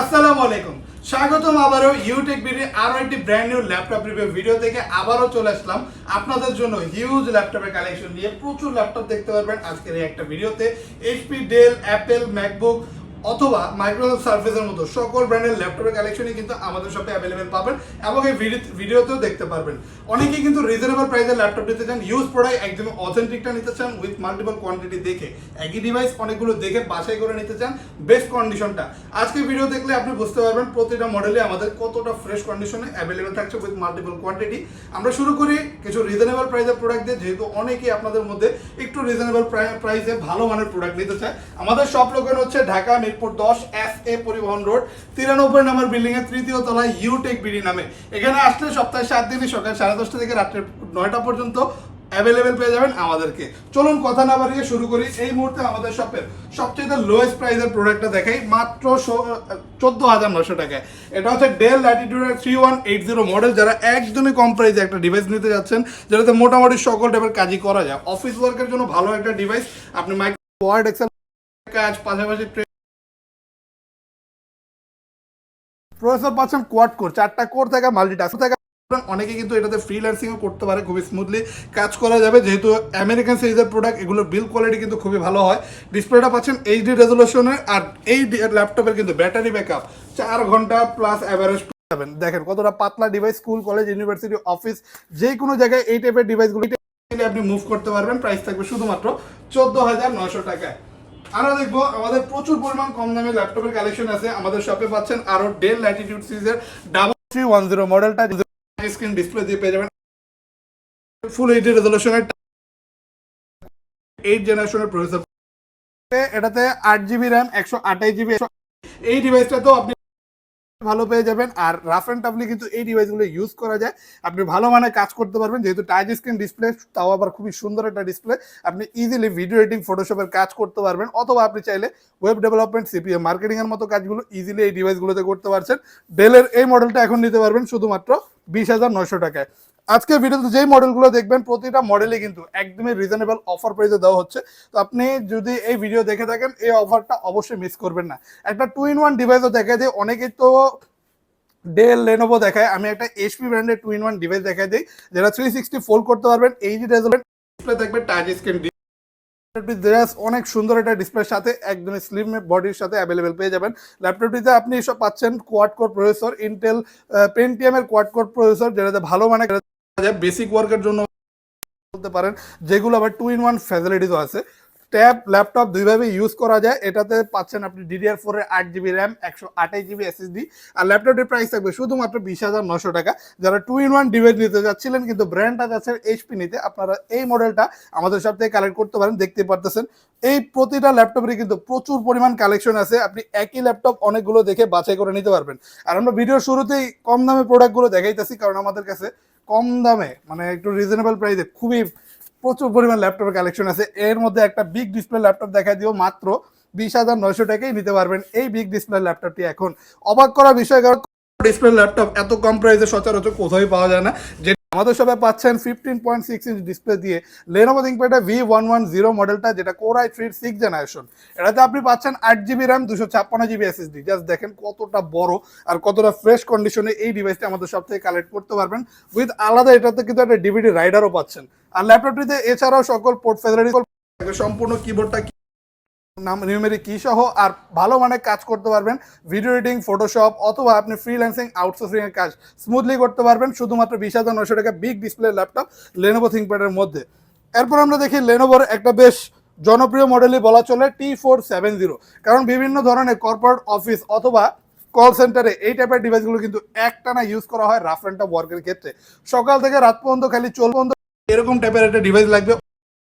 আসসালামু আলাইকুম। স্বাগতম আবারও ইউটেক বিডি আরও একটি brand new laptop review video থেকে আবারও চলে আসলাম। আপনাদের জন্য হিউজ ল্যাপটপের কালেকশন নিয়ে প্রচুর ল্যাপটপ দেখতে পারবেন আজকের এই একটা ভিডিওতে এইচপি ডেল অ্যাপেল ম্যাকবুক অথবা মাইক্রোসফট সার্ফেসের মতো সকল ব্র্যান্ডের ল্যাপটপের কালেকশনই কিন্তু আমাদের শপে অ্যাভেলেবেল পাবেন এবং এই ভিডিও- ভিডিওতেও দেখতে পারবেন। অনেকেই কিন্তু রিজনেবল প্রাইসের ল্যাপটপ নিতে চান ইউজ প্রোডাক্ট একদম অথেন্টিকটা নিতে চান উইথ মাল্টিপল কোয়ান্টিটি দেখে, একই ডিভাইস অনেকগুলো দেখে বাছাই করে নিতে চান বেস্ট কন্ডিশনটা আজকে ভিডিও দেখলে আপনি বুঝতে পারবেন প্রতিটা মডেলে আমাদের কতটা ফ্রেশ কন্ডিশনে অ্যাভেলেবেল থাকছে উইথ মাল্টিপল কোয়ান্টিটি আমরা শুরু করি কিছু রিজনেবল প্রাইসের প্রোডাক্ট দিয়ে, যেহেতু অনেকেই আপনাদের মধ্যে একটু রিজনেবল প্রাইসে ভালো মানের প্রোডাক্ট নিতে চায়। আমাদের সব লোকের হচ্ছে ঢাকা মিরপুর দশ এস এ পরিবহন রোড, তিরানব্বই নম্বর বিল্ডিং এর তৃতীয় তলায় ইউটেক বিডি নামে। এখানে আসলে সপ্তাহে সাত দিনই সকাল সাড়ে দশটা থেকে রাত্রে নয়টা পর্যন্ত অ্যাভেলেবেল পেয়ে যাবেন আমাদেরকে। চলুন কথা না বাড়িয়ে শুরু করি এই মুহূর্তে আমাদের শপের সবচেয়ে লোয়েস্ট প্রাইসের প্রোডাক্টটা দেখাই, মাত্র চোদ্দ হাজার নশো টাকায়। এটা হচ্ছে Dell ল্যাটিটিউডের three one eight zero model যারা একদমই কম প্রাইসে একটা ডিভাইস নিতে যাচ্ছেন যেটাতে মোটামুটি সকল টাইপের কাজই করা যায়। অফিস ওয়ার্কের জন্য ভালো একটা ডিভাইস আপনি মাইক্রো ওয়ার্ড এক্সেল কাজ, পাশাপাশি প্রসেসর পাচ্ছেন কোয়াড কোর চারটা কোর থেকে মাল্টিটাস্ক থেকে। অনেকে কিন্তু এটাতে ফ্রিল্যান্সিংও করতে পারে খুবই স্মুথলি কাজ করা যাবে, যেহেতু আমেরিকান সিরিজের প্রোডাক্ট এগুলোর বিল কোয়ালিটি কিন্তু খুবই ভালো হয়। ডিসপ্লেটা পাচ্ছেন এইচডি রেজলিউশনের আর এই ল্যাপটপের কিন্তু ব্যাটারি ব্যাকআপ চার ঘণ্টা প্লাস অ্যাভারেজ পাবেন। দেখেন কতটা পাতলা device school college university office যে কোনো জায়গায় এই টাইপের ডিভাইসগুলো আপনি মুভ করতে পারবেন। প্রাইস থাকবে শুধুমাত্র চোদ্দ হাজার নশো টাকায়। আরও দেখব, আমাদের প্রচুর পরিমাণ কম দামে ল্যাপটপের কালেকশন আছে। আমাদের শপে পাচ্ছেন আরও ডেল ল্যাটিটিউড সিরিজের ডাবল থ্রি ওয়ান জিরো মডেলটা স্ক্রিন ডিসপ্লে দিয়ে পেয়ে যাবেন। ফুল এইচডি রেজলিউশনের এইট জেনারেশনের প্রসেসর এটাতে আট জিবি র্যাম একশো আঠাশ জিবি এই ডিভাইসটা তো আপনি ভালো পেয়ে যাবেন। আর রাফ অ্যান্ড টাফলি কিন্তু এই ডিভাইসগুলো ইউজ করা যায়। আপনি ভালো মানে কাজ করতে পারবেন। যেহেতু টাচ স্ক্রিন ডিসপ্লে তাও আবার খুবই সুন্দর একটা ডিসপ্লে আপনি ইজিলি ভিডিও এডিটিং ফটোশপের কাজ করতে পারবেন। অথবা আপনি চাইলে ওয়েব ডেভেলপমেন্ট সিপিএম মার্কেটিংয়ের মতো কাজগুলো ইজিলি এই ডিভাইসগুলোতে করতে পারছেন। ডেলের এই মডেলটা এখন নিতে পারবেন শুধুমাত্র বিশ হাজার নয়শো টাকায়। আজকে ভিডিওতে যেই মডেলগুলো দেখবেন, প্রতিটা মডেলই কিন্তু একদমই রিজনেবল অফার প্রাইসে দেওয়া হচ্ছে। তো আপনি যদি এই ভিডিও দেখে থাকেন, এই অফারটা অবশ্যই মিস করবেন না। একটা টু ইন ওয়ান ডিভাইসও দেখা যায় অনেকেই তো ডেল লেনোভো দেখায়। আমি একটা এইচপি ব্র্যান্ডের টু ইন ওয়ান ডিভাইস দেখাই দিই, যেটা থ্রি সিক্সটি ফোল্ড করতে পারবেন এইচডি রেজোলেন্ট ডিসপ্লে থাকবে টাচ স্ক্রিন অনেক সুন্দর একটা ডিসপ্লের সাথে একদম স্লিম বডির সাথে অ্যাভেলেবেল পেয়ে যাবেন। ল্যাপটপটিতে আপনি এসব পাচ্ছেন quad core processor Intel Pentium এর কোয়াড কোর প্রসেসর যেটাতে ভালো মানে বেসিক ওয়ার্কের জন্য বলতে পারেন, যেগুলো আবার টু ইন ওয়ান ফ্যাসিলিটিসও আছে। ট্যাব ল্যাপটপ দুইভাবে ইউজ করা যায়। এটাতে পাচ্ছেন আপনি ডিডিআর ফোর আট জিবি র্যাম একশো আঠাশ জিবি এসএসডি আর ল্যাপটপটির প্রাইস থাকবে শুধুমাত্র বিশ হাজার নশো টাকা। যারা টু ইন ওয়ান ডিভাইস নিতে যাচ্ছিলেন, কিন্তু ব্র্যান্ডটা যাচ্ছে এইচপি নিতে, আপনারা এই মডেলটা আমাদের সব থেকে কালেক্ট করতে পারেন, দেখতে পারতেছেন। এই প্রতিটা ল্যাপটপেরই কিন্তু প্রচুর পরিমাণ কালেকশন আছে। আপনি একই ল্যাপটপ অনেকগুলো দেখে বাছাই করে নিতে পারবেন। আর আমরা ভিডিওর শুরুতেই কম দামে প্রোডাক্টগুলো দেখাইতেছি, কারণ আমাদের কাছে কম দামে মানে একটু রিজনেবল প্রাইসে খুবই প্রচুর পরিমাণ ল্যাপটপের কালেকশন আছে। এর মধ্যে একটা বিগ ডিসপ্লে ল্যাপটপ দেখা দিও, মাত্র বিশ হাজার নয়শো টাকাই নিতে পারবেন এই বিগ ডিসপ্লে ল্যাপটপটি এখন। অবাক করা বিষয় কারণ ডিসপ্লে ল্যাপটপ এত কম প্রাইসে সচরাচর কোথাও পাওয়া যায় না, যে আমাদের সবাই পাচ্ছেন fifteen point six inch display দিয়ে Lenovo ThinkPad V one one zero মডেলটা যেটা কোরাই থ্রি সিক্স জেনারেশন এটাতে আপনি পাচ্ছেন আট জিবি র্যাম দুশো ছাপ্পান্ন জিবি এসএসডি জাস্ট দেখেন কতটা বড় আর কতটা ফ্রেশ কন্ডিশনে এই ডিভাইসটা আমাদের সব থেকে কালেক্ট করতে পারবেন। উইথ আলাদা এটাতে কিন্তু একটা ডিভিডি রাইডারও পাচ্ছেন। আর ল্যাপটপটিতে এছাড়াও সকল পোর্ট ফ্যাসিলিটি সম্পূর্ণ কিবোর্ডটা নাম নিউমেরিক কি সহ আর ভালো মানে কাজ করতে পারবেন। ভিডিও এডিটিং ফটোশপ অথবা আপনি ফ্রিল্যান্সিং আউটসোর্সিং এর কাজ স্মুথলি করতে পারবেন। শুধুমাত্র বিশ হাজার নশো টাকা বিগ ডিসপ্লে ল্যাপটপ লেনোভো থিঙ্কপ্যাডের মধ্যে। এরপর আমরা দেখি লেনোভোর একটা বেশ জনপ্রিয় মডেলই বলা চলে টি ফোর সেভেন জিরো কারণ বিভিন্ন ধরনের কর্পোরেট অফিস অথবা কল সেন্টারে এই টাইপের ডিভাইসগুলো কিন্তু একটানা ইউজ করা হয় রাফ অ্যান্ড ওয়ার্কের ক্ষেত্রে। সকাল থেকে রাত পর্যন্ত খালি চল পর্যন্ত এরকম টাইপের একটা ডিভাইস লাগবে।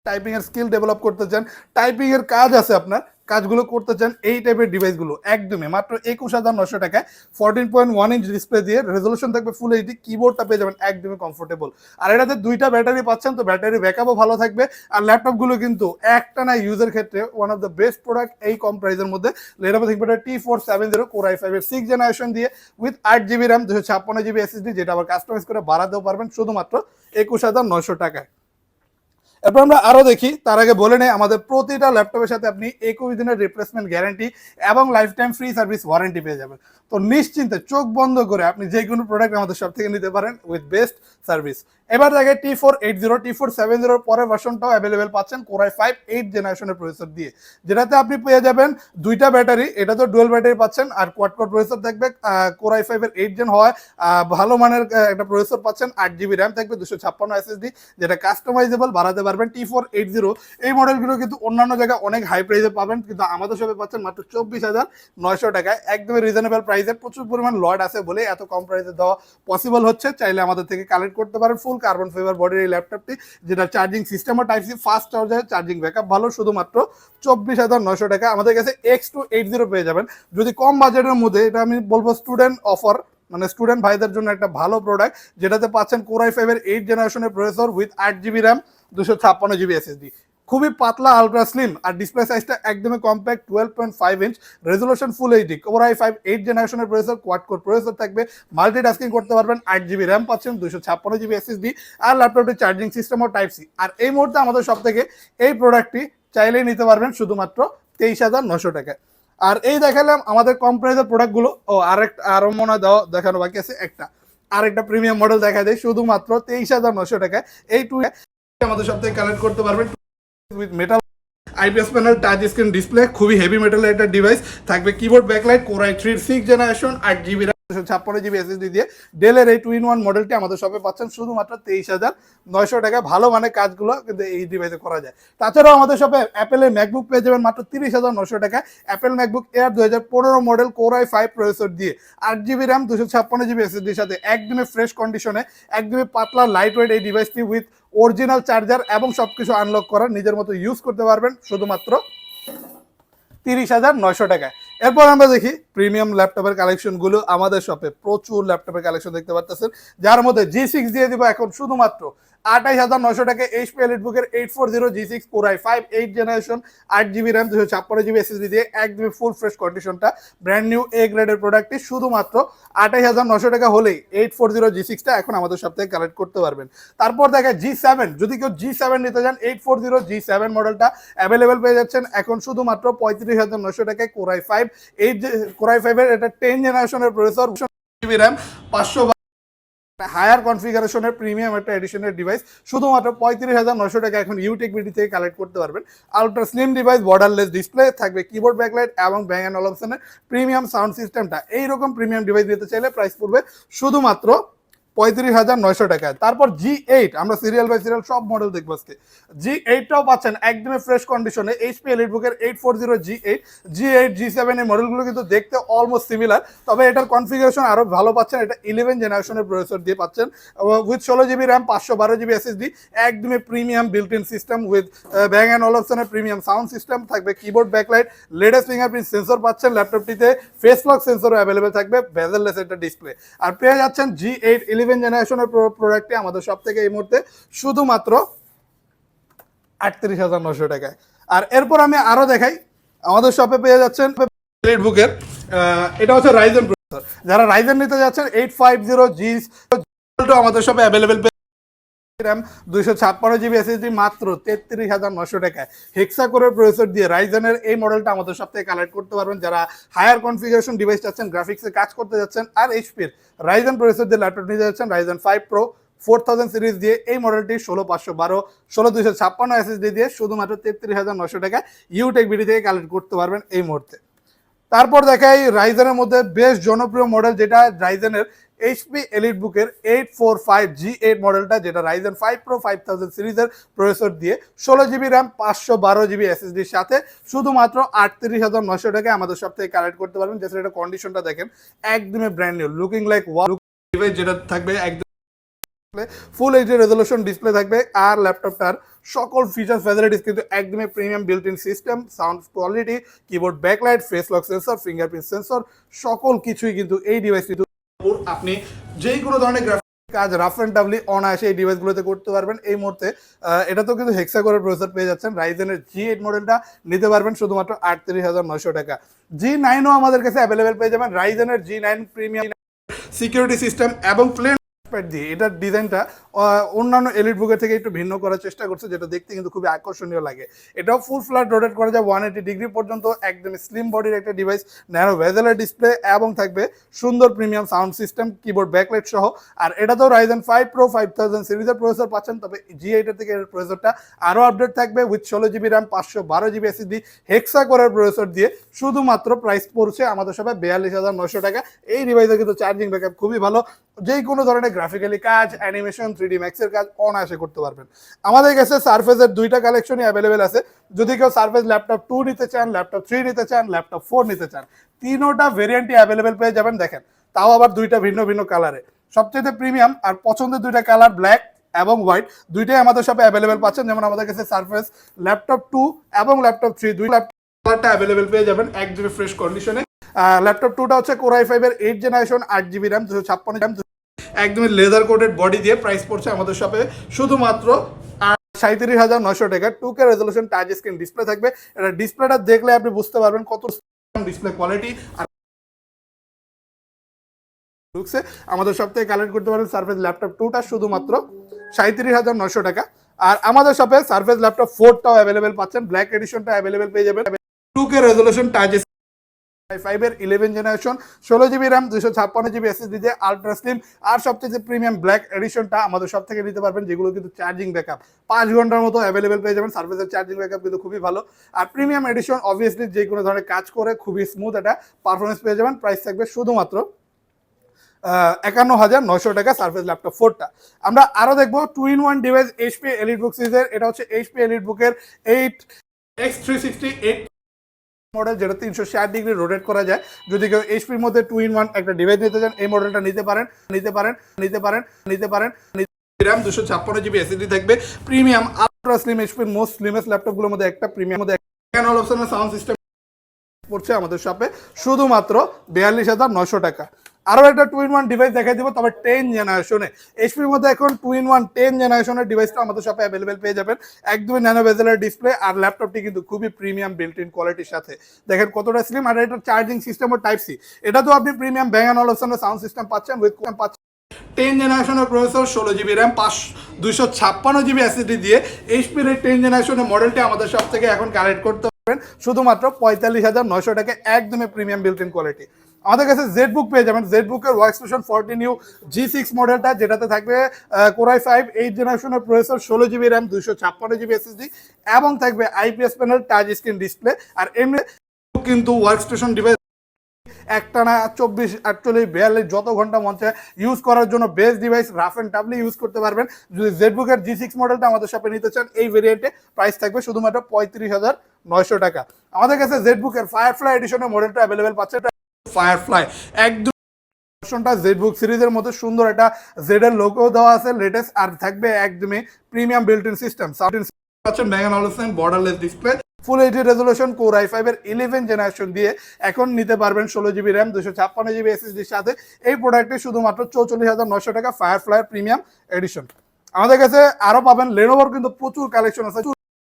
টাইপিং এর স্কিল ডেভেলপ করতে চান টাইপিং এর কাজ আছে আপনার, কাজগুলো করতে চান, এই টাইপের ডিভাইসগুলো একদমই, মাত্র একুশ হাজার নশো টাকায় fourteen point one inch display দিয়ে রেজলিউশন থাকবে ফুল এইচডি কিবোর্ডটা পেয়ে যাবেন একদমই কমফোর্টেবল আর এটাতে দুইটা ব্যাটারি পাচ্ছেন, তো ব্যাটারি ব্যাকআপও ভালো থাকবে, আর ল্যাপটপগুলো কিন্তু একটা না ইউজের ক্ষেত্রে one of the best product এই কম প্রাইসের মধ্যে Lenovo ThinkPad T four seven zero core i ফাইভের সিক্স জেনারেশন দিয়ে উইথ আট জিবি র্যাম দুশো ছাপ্পান্ন জিবি এসএসডি যেটা আবার কাস্টমাইজ করে বাড়াতেও পারবেন, শুধুমাত্র একুশ হাজার নশো টাকায়। এরপর আমরা আরও দেখি, তার আগে বলে নেই, আমাদের প্রতিটা ল্যাপটপের সাথে আপনি একুশ দিনের রিপ্লেসমেন্ট গ্যারান্টি এবং lifetime free service warranty পেয়ে যাবেন। তো নিশ্চিন্তে চোখ বন্ধ করে আপনি যে কোনো প্রোডাক্ট আমাদের সব থেকে নিতে পারেন উইথ বেস্ট সার্ভিস এবার দেখে T four eight zero T four seven জিরোর পরের ভার্সনটাও অ্যাভেলেবেল পাচ্ছেন কোরাই ফাইভ এইট জেনারেশনের প্রসেসর দিয়ে। যেটাতে আপনি পেয়ে যাবেন দুইটা ব্যাটারি এটা তো ডুয়েল ব্যাটারি পাচ্ছেন, আর কোয়াড কোর প্রসেসর থাকবে কোরাই ফাইভের এইট জেন হয় ভালো মানের একটা প্রসেসর পাচ্ছেন, আট জিবি র্যাম থাকবে, দুশো ছাপ্পান্ন এসএসডি যেটা কাস্টমাইজেবল বাড়াতে পারবেন টি ফোর এইট জিরো এই মডেলগুলো কিন্তু অন্যান্য জায়গায় অনেক হাই প্রাইসে পাবেন, কিন্তু আমাদের সবে পাচ্ছেন মাত্র চব্বিশ হাজার নয়শো টাকায়। একদমই রিজনেবল প্রাইসে প্রচুর পরিমাণ লড আছে বলে এত কম প্রাইসে দেওয়া পসিবল হচ্ছে। চাইলে আমাদের থেকে কালেক্ট করতে পারেন ফুল কার্বন ফাইবার বডির এই ল্যাপটপটি যেটা charging সিস্টেমও type C fast charger charging backup ভালো শুধুমাত্র চব্বিশ হাজার নয়শো টাকা। আমাদের কাছে এক্স টু এইট জিরো পেয়ে যাবেন। যদি কম বাজেটের মধ্যে, এটা আমি বলব স্টুডেন্ট অফার মানে স্টুডেন্ট ভাইদের জন্য একটা ভালো প্রোডাক্ট যেটাতে পাচ্ছেন কোরাই ফাইভের এইট জেনারেশনের প্রসেসর উইথ আট জিবি র্যাম দুশো ছাপ্পান্ন জিবি এসএসডি খুবই পাতলা আলট্রা স্লিম আর ডিসপ্লে সাইজটা একদমই compact twelve point five inch resolution full HD core i five eight জেনারেশনের প্রসেসর কোয়াড কোর প্রসেসর থাকবে মাল্টি টাস্কিং করতে পারবেন, আট জিবি র্যাম পাচ্ছেন দুশো ছাপ্পান্ন জিবি এসএসডি আর ল্যাপটপটির চার্জিং সিস্টেমও টাইপ সি আর এই মুহূর্তে আমাদের সব থেকে এই প্রোডাক্টটি চাইলেই নিতে পারবেন শুধুমাত্র তেইশ হাজার নশো টাকায় আর এই দেখালাম আমাদের কম প্রাইসের প্রোডাক্টগুলো ও আরেকটা আরও মনে হয় দেওয়া দেখানো বাকি আছে একটা। আরেকটা প্রিমিয়াম মডেল দেখা দেয় শুধুমাত্র তেইশ হাজার নশো টাকায়। এই টু আমাদের সব থেকে কালেক্ট করতে পারবেন। With metal IPS panel touch screen display খুবই হেভি মেটালের একটা ডিভাইস থাকবে keyboard backlight core i three six generation আট জিবি ছাপ্পান্ন জিবি এসএসডি দিয়ে। ডেলের এই টু ইন ওয়ান মডেলটি আমাদের শপে পাচ্ছেন শুধুমাত্র তেইশ হাজার নয়শো টাকা ভালো মানের কাজগুলো কিন্তু এই ডিভাইসে করা যায়। তাছাড়াও আমাদের শপে অ্যাপেলের ম্যাকবুক পেয়ে যাবেন মাত্র তিরিশ হাজার নশো টাকা অ্যাপেল ম্যাকবুক এয়ার দু হাজার পনেরো মডেল কোরাই ফাইভ প্রসেসর দিয়ে। আট জিবি র্যাম দুশো ছাপ্পান্ন জিবি এসএসডির সাথে। একদমই ফ্রেশ কন্ডিশনে একদমই পাতলা লাইট ওয়েট এই ডিভাইসটি উইথ অরিজিনাল চার্জার এবং সব কিছু আনলক করার নিজের মতো ইউজ করতে পারবেন শুধুমাত্র তিরিশ হাজার নয়শো টাকায়। এরপর আমরা দেখি প্রিমিয়াম ল্যাপটপের কালেকশনগুলো আমাদের শপে প্রচুর ল্যাপটপের কালেকশন দেখতে পাচ্ছেন যার মধ্যে জি সিক্স দিয়ে দিব এখন শুধুমাত্র আঠাইশ হাজার নয়শো টাকা এইচপি এলিট বুকের eight four zero G six core i five eight generation আট জিবি র্যাম দুশো ছাপ্পান্ন জিবি এসএসডি দিয়ে একদমই ফুল ফ্রেশ কন্ডিশনটা ব্র্যান্ড নিউ এ গ্রেডের প্রোডাক্টটি শুধুমাত্র আঠাইশ হাজার নশো টাকা হলেই এইট ফোর জিরো জি সিক্সটা এখন আমাদের সব থেকে কালেক্ট করতে পারবেন। তারপর দেখা জি সেভেন যদি কেউ জি সেভেন নিতে চান eight four zero G seven মডেলটা অ্যাভেলেবেল পেয়ে যাচ্ছেন এখন শুধুমাত্র পঁয়ত্রিশ হাজার নশো টাকায় কোরাই ফাইভ এইট কোরাই ফাইভের এটা টেন জেনারেশনের প্রসেসর জিবি র্যাম পাঁচশো হায়ার কনফিগারেশনের প্রিমিয়াম একটা এডিশনের ডিভাইস শুধুমাত্র পঁয়ত্রিশ হাজার নশো টাকা এখন ইউটেক বিডি থেকে কালেক্ট করতে পারবেন। Ultra slim device borderless display থাকবে কিবোর্ড ব্যাকলাইট এবং ব্যাং অ্যান্ড অলপশনের প্রিমিয়াম সাউন্ড সিস্টেমটা এইরকম প্রিমিয়াম ডিভাইস দিতে চাইলে প্রাইস পড়বে শুধুমাত্র পঁয়ত্রিশ হাজার নয়শো টাকায়। তারপর জি এইট আমরা সিরিয়াল বাই সিরিয়াল সব মডেল দেখব আজকে। জি এইটটাও পাচ্ছেন একদমই ফ্রেশ কন্ডিশনে এইচপি এলিট বুকের eight four zero G eight G eight G seven এই মডেলগুলো কিন্তু দেখতে অলমোস্ট সিমিলার তবে এটার কনফিগারেশন আরও ভালো পাচ্ছেন। এটা ইলেভেন জেনারেশনের প্রসেসর দিয়ে পাচ্ছেন। উইথ ষোলো জিবি র্যাম পাঁচশো বারো জিবি এসএসডি একদমই premium built in system with Bang and অলপশনের premium sound system থাকবে keyboard backlight latest fingerprint sensor পাচ্ছেন ল্যাপটপটিতে ফেস লক সেন্সরও অ্যাভেলেবেল থাকবে বেজেললেস একটা ডিসপ্লে আর পেয়ে যাচ্ছেন জি এইট ইলেভেন জেনারেশনের প্রোডাক্টে আমাদের সব থেকে এই মুহূর্তে শুধুমাত্র আটত্রিশ হাজার নশো টাকায়। আর এরপর আমি আরও দেখাই। আমাদের শপে পেয়ে যাচ্ছেন বুকের এটা হচ্ছে রাইজেন যারা রাইজেন নিতে যাচ্ছেন এইট ফাইভ জিরো জি আমাদের শপে অ্যাভেলেবেল র্যাম, দুইশো ছাপ্পান্ন জিবি মাত্র তেত্রিশ হাজার নশো টাকায়। হেক্সা প্রসেসর দিয়ে এই মডেলটা আমাদের কালেক্ট করতে পারবেন। যারা হায়ার কনফিগারেশন ডিভাইস চাচ্ছেন গ্রাফিক্সে কাজ করতে যাচ্ছেন, আর প্রসেসর দিয়ে ল্যাপটপ নিতে যাচ্ছেন সিরিজ দিয়ে এই মডেলটি ষোলো পাঁচশো বারো, ষোলো দুইশো ছাপ্পান্ন দিয়ে শুধুমাত্র তেত্রিশ হাজার নশো টাকা থেকে কালেক্ট করতে পারবেন এই মুহূর্তে। তারপর দেখাই রাইজেনের মধ্যে বেশ জনপ্রিয় মডেল যেটা রাইজেনের এইচপি এলিট বুকের eight four five G eight মডেলটা যেটা Ryzen five pro five thousand সিরিজের প্রসেসর দিয়ে ষোলো জিবি র্যাম পাঁচশো বারো জিবি এসএসডির সাথে শুধুমাত্র আটত্রিশ হাজার নশো টাকায় আমাদের সব থেকে কালেক্ট করতে পারবেন। যেটা এটা কন্ডিশনটা দেখেন, একদমই brand new looking like device যেটা থাকবে একদম ফুল এইচডি রেজলিউশন ডিসপ্লে থাকবে আর ল্যাপটপটার সকল ফিচার ফ্যাসিলিটিস কিন্তু একদমই premium built in system sound quality keyboard backlight face lock sensor fingerprint sensor সকল কিছুই কিন্তু এই ডিভাইস কিন্তু আপনি যেই কোনো ধরনের গ্রাফিক কাজ রাফ অ্যান্ড টাফলি অনায়াসে এই ডিভাইসগুলোতে করতে পারবেন। এই মুহূর্তে এটা তো কিন্তু হেক্সা করে প্রসেসর পেয়ে যাচ্ছেন। রাইজেনের জি এইট মডেলটা নিতে পারবেন শুধুমাত্র আটত্রিশ হাজার নয়শো টাকা। জি নাইনও আমাদের কাছে অ্যাভেলেবেল পেয়ে যাবেন। রাইজেনের G nine premium security system এবং প্লেন প্যাড দিয়ে এটার ডিজাইনটা অন্যান্য এলিট বুকের থেকে একটু ভিন্ন করার চেষ্টা করছে, যেটা দেখতে কিন্তু খুবই আকর্ষণীয় লাগে। এটাও ফুল ফ্ল্যাট রোটেট করা যায় ওয়ান এইটি ডিগ্রি পর্যন্ত, একদম স্লিম বডির একটা ডিভাইস ন্যারো ভেজেলের ডিসপ্লে এবং থাকবে সুন্দর premium sound system keyboard backlight সহ। আর এটা তো Ryzen five pro five thousand সিরিজের প্রসেসর পাচ্ছেন, তবে জি এইটার থেকে এর প্রসেসরটা আরও আপডেট থাকবে উইথ ষোলো জিবি র্যাম পাঁচশো বারো জিবি এসএসডি হেক্সা করার প্রসেসর দিয়ে শুধুমাত্র প্রাইস পড়ছে আমাদের সবাই বিয়াল্লিশ হাজার নশো টাকা। এই ডিভাইসে কিন্তু চার্জিং ব্যাকআপ খুবই ভালো যে কোনো ধরনের গ্রাফিক্যালি কাজ অ্যানিমেশন থ্রি ডি ম্যাক্সের কাজ অনায়াসে করতে পারবেন। আমাদের কাছে সার্ফেসের দুইটা কালেকশনই অ্যাভেলেবেল আছে। যদি কেউ সার্ফেস ল্যাপটপ টু নিতে চান ল্যাপটপ থ্রি নিতে চান ল্যাপটপ ফোর নিতে চান, তিনোটা ভেরিয়েন্টই অ্যাভেলেবেল পেয়ে যাবেন, দেখেন। তাও আবার দুইটা ভিন্ন ভিন্ন কালারে সবচেয়ে প্রিমিয়াম আর পছন্দের দুইটা কালার ব্ল্যাক এবং হোয়াইট দুইটাই আমাদের শপে অ্যাভেলেবেল পাচ্ছেন। যেমন আমাদের কাছে সার্ফেস ল্যাপটপ টু এবং ল্যাপটপ থ্রি দুই ল্যাপটপটা অ্যাভেলেবেল পেয়ে যাবেন একদমই ফ্রেশ কন্ডিশনে ল্যাপটপ টুটা হচ্ছে কোরাই ফাইভের এইট জেনারেশন আট জিবি র্যাম দুশো ছাপ্পান্ন র্যাম একদমই লেদার কোটেড বডি দিয়ে প্রাইস পড়ছে আমাদের শপে শুধুমাত্র সাঁত্রিশ হাজার নশো টাকা। Two K resolution touch screen display থাকবে। এটা ডিসপ্লেটা দেখলে আপনি বুঝতে পারবেন কত ডিসপ্লে কোয়ালিটি আর ঢুকছে আমাদের সব থেকে কালেক্ট করতে পারেন সার্ফেস ল্যাপটপ টুটা শুধুমাত্র সাঁত্রিশ হাজার নশো টাকা। আর আমাদের শপে সার্ফেস ল্যাপটপ ফোরটাও অ্যাভেলেবেল পাচ্ছেন। ব্ল্যাক এডিশনটা অ্যাভেলেবেল পেয়ে যাবেন। টু কে রেজলিউশন টাচ ফাইভের ইলেভেন জেনারেশন ষোলো জিবি র্যাম দুশো ছাপ্পান্ন জিবি এসএসডি দিয়ে আলট্রা স্লিম আর সবচেয়ে প্রিমিয়াম ব্ল্যাক এডিশনটা আমাদের সব থেকে নিতে পারবেন, যেগুলো কিন্তু চার্জিং ব্যাকআপ পাঁচ ঘণ্টার মতো অ্যাভেলেবেল পেয়ে যাবেন সার্ভিসের চার্জিং ব্যাকআপ কিন্তু খুবই ভালো। আর প্রিমিয়াম এডিশন অবভিয়াসলি যে কোনো ধরনের কাজ করে, খুবই স্মুথ একটা পারফরমেন্স পেয়ে যাবেন প্রাইস থাকবে শুধুমাত্র একান্ন হাজার নয়শো টাকা সার্ফেস ল্যাপটপ ফোরটা আমরা আরও দেখব two in one device HP Elite book সিরিজের এটা হচ্ছে এইচপি এলিট বুকের eight X three sixty eight model যেটা তিনশো ষাট ডিগ্রি রোটেট করা যায়। যদি কেউ এইচপির মধ্যে টু ইন ওয়ান একটা ডিভাইস নিতে চান, এই মডেলটা নিতে পারেন নিতে পারেন নিতে পারেন নিতে পারেন র্যাম দুশো ছাপ্পান্ন জিবি এসএসডি থাকবে। প্রিমিয়াম আলট্রা স্লিম এইচপির মোস্ট স্লিমেস্ট ল্যাপটপগুলোর মধ্যে একটা প্রিমিয়াম মধ্যে সাউন্ড সিস্টেম পড়ছে আমাদের শপে শুধুমাত্র বিয়াল্লিশ হাজার নশো টাকা। আরও একটা টু ইন ওয়ান ডিভাইস দেখাই দিব, তবে টেন জেনারেশনে এইচপির মধ্যে এখন টু ইন ওয়ান টেন জেনারেশনের ডিভাইসটা আমাদের শপে অ্যাভেলেবেল পেয়ে যাবেন। একদমই ন্যানো বেজেলের ডিসপ্লে আর ল্যাপটপটি কিন্তু খুবই প্রিমিয়াম বিল্ট ইন কোয়ালিটির সাথে। দেখেন কতটা স্লিম আর এটা চার্জিং সিস্টেম ও টাইপ সি এটা তো আপনি প্রিমিয়াম ব্যাং অ্যান্ড অলপশনের সাউন্ড সিস্টেম পাচ্ছেন উইথ পাচ্ছেন। টেন জেনারেশনের প্রসেসর ষোলো জিবি র্যাম পাঁচ, দুইশো ছাপ্পান্ন জিবি অ্যাসিডি দিয়ে এইচপির এই টেন জেনারেশনের মডেলটি আমাদের সব থেকে এখন কালেক্ট করতে পারবেন। শুধুমাত্র পঁয়তাল্লিশ হাজার নয়শো টাকা একদমই প্রিমিয়াম বিল্ট ইন কোয়ালিটি আমাদের কাছে জেড বুক পেয়ে যাবেন। জেড বুকের work station fourteen U G six মডেলটা যেটাতে থাকবে কোরাই ফাইভ এইট জেনারেশনের প্রসেসর ষোলো জিবি র্যাম দুশো ছাপ্পান্ন জিবি এসএসডি এবং থাকবে IPS panel touch screen display আর এমনি কিন্তু ওয়ার্ক স্টেশন ডিভাইস একটানা চব্বিশ, আটচল্লিশ, বিয়াল্লিশ, যত ঘণ্টা মঞ্চে ইউজ করার জন্য best device rough and toughly use করতে পারবেন। যদি জেডবুকের জি সিক্স মডেলটা আমাদের শপে নিতে চান, এই ভেরিয়েন্টে প্রাইস থাকবে শুধুমাত্র পঁয়ত্রিশ হাজার নয়শো টাকা। আমাদের কাছে জেড জেডবুকের ফায়ারফ্লাই এডিশনের মডেলটা অ্যাভেলেবেল পাচ্ছে ফায়ারফ্লাই একদম ভার্সনটা জেড বুক সিরিজের মধ্যে সুন্দর একটা জেড এর লোগো দেওয়া আছে লেটেস্ট আর থাকবে একদমই প্রিমিয়াম বিল্ট ইন সিস্টেম পাচ্ছেন Bang and Olufsen borderless display full HD resolution core i ফাইভের ইলেভেন জেনারেশন দিয়ে এখন নিতে পারবেন ষোলো জিবি র্যাম দুশো ছাপ্পান্ন জিবি এসএসডির সাথে। এই প্রোডাক্টটি শুধুমাত্র চৌচল্লিশ হাজার নশো টাকা ফায়ার ফ্লায়ার প্রিমিয়াম এডিশন আমাদের কাছে আরও পাবেন লেনোভোর কিন্তু প্রচুর কালেকশন আছে।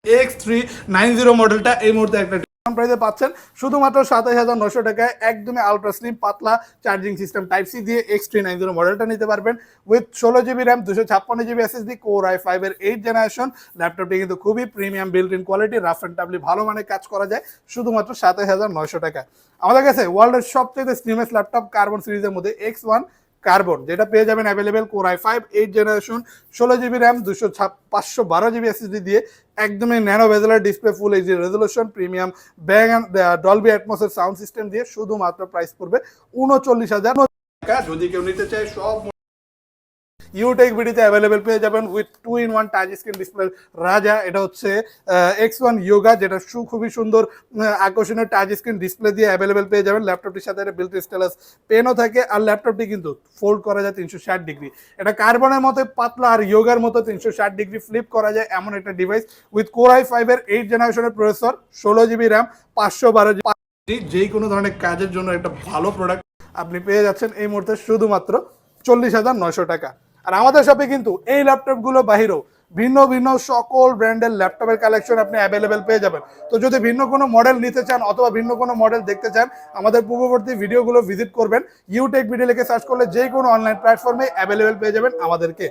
এক্স থ্রি নাইন জিরো মডেলটা এই মুহূর্তে একটা প্রাইসে পাচ্ছেন শুধুমাত্র সাতাশ হাজার নশো টাকায় একদমই আলট্রা স্লিম পাতলা চার্জিং সিস্টেম টাইপ সি দিয়ে এক্স থ্রি নাইন জিরো মডেলটা নিতে পারবেন। উইথ ষোলো জিবি র্যাম দুশো ছাপ্পান্ন GB S SSD core i ফাইভের এইট জেনারেশন ল্যাপটপটি কিন্তু খুবই premium built in quality rough and toughly ভালো মানে কাজ করা যায়, শুধুমাত্র সাতাশ হাজার নশো টাকা আমাদের কাছে ওয়ার্ল্ডের সবচেয়ে স্লিমেস্ট ল্যাপটপ কার্বন সিরিজের মধ্যে এক্স ওয়ান কার্বন, যেটা পেয়ে যাবেন available core I five eight generation ষোলো জিবি র্যাম দুশো ছাপ পাঁচশো বারো জিবি এসএসডি দিয়ে একদমই nano ভেজেলার display full HD resolution premium bang Dolby অ্যাটমসের sound system দিয়ে শুধুমাত্র প্রাইস পড়বে উনচল্লিশ হাজার। যদি কেউ নিতে চায় সব ইউটেক ভিডিতে অ্যাভেলেবেল পেয়ে যাবেন with two in one touch screen display রাজা, এটা হচ্ছে এক্স ওয়ান ইয়োগা যেটা সু খুবই সুন্দর আকর্ষণীয় টাচ স্ক্রিন ডিসপ্লে দিয়ে অ্যাভেলেবেল পেয়ে যাবেন। ল্যাপটপটির সাথে একটা বিল্ট স্টেলাস পেনও থাকে, আর ল্যাপটপটি কিন্তু ফোল্ড করা যায় তিনশো ষাট ডিগ্রি। এটা কার্বনের মতো পাতলা, আর ইয়োগার মতো তিনশো ষাট ডিগ্রি ফ্লিপ করা যায় এমন একটা ডিভাইস উইথ কোর আই ফাইভের এইট জেনারেশনের প্রসেসর ষোলো জিবি র্যাম পাঁচশো বারো যে কোনো ধরনের কাজের জন্য একটা ভালো প্রোডাক্ট আপনি পেয়ে যাচ্ছেন এই মুহূর্তে শুধুমাত্র চল্লিশ হাজার নয়শো টাকা। আর আমাদের শপে কিন্তু এই ল্যাপটপগুলো বাহিরেও ভিন্ন ভিন্ন সকল ব্র্যান্ডের ল্যাপটপের কালেকশন আপনি অ্যাভেলেবেল পেয়ে যাবেন। তো যদি ভিন্ন কোনো মডেল নিতে চান অথবা ভিন্ন কোনো মডেল দেখতে চান, আমাদের পূর্ববর্তী ভিডিওগুলো ভিজিট করবেন। ইউটেক ভিডিও লিখে সার্চ করলে যে কোনো অনলাইন প্ল্যাটফর্মে অ্যাভেলেবেল পেয়ে যাবেন আমাদেরকে।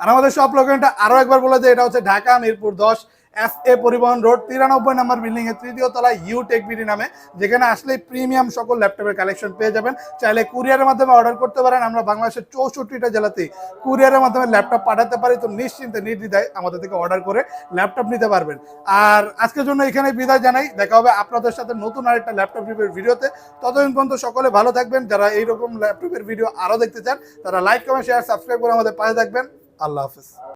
আর আমাদের সব লোকেশনটা আরও একবার বলে যে এটা হচ্ছে ঢাকা, মিরপুর দশ এস এ পরিবহন রোড তিরানব্বই নম্বর বিল্ডিং এর তৃতীয় তলায় ইউ টেক বিডি নামে, যেখানে আসলে প্রিমিয়াম সকল ল্যাপটপের কালেকশন পেয়ে যাবেন। চাইলে কুরিয়ারের মাধ্যমে অর্ডার করতে পারেন। আমরা বাংলাদেশের চৌষট্টিটা জেলাতেই কুরিয়ারের মাধ্যমে ল্যাপটপ পাঠাতে পারি। তো নিশ্চিন্তে নির্দ্বিধায় আমাদের থেকে অর্ডার করে ল্যাপটপ নিতে পারবেন। আর আজকের জন্য এখানে বিদায় জানাই। দেখা হবে আপনাদের সাথে নতুন আরেকটা ল্যাপটপ রিভিউর ভিডিওতে। ততদিন পর্যন্ত সকলে ভালো থাকবেন। যারা এইরকম ল্যাপটপের ভিডিও আরও দেখতে চান, তারা লাইক কমেন্ট শেয়ার সাবস্ক্রাইব করে আমাদের পাশে থাকবেন। আল্লাহ হাফিজ।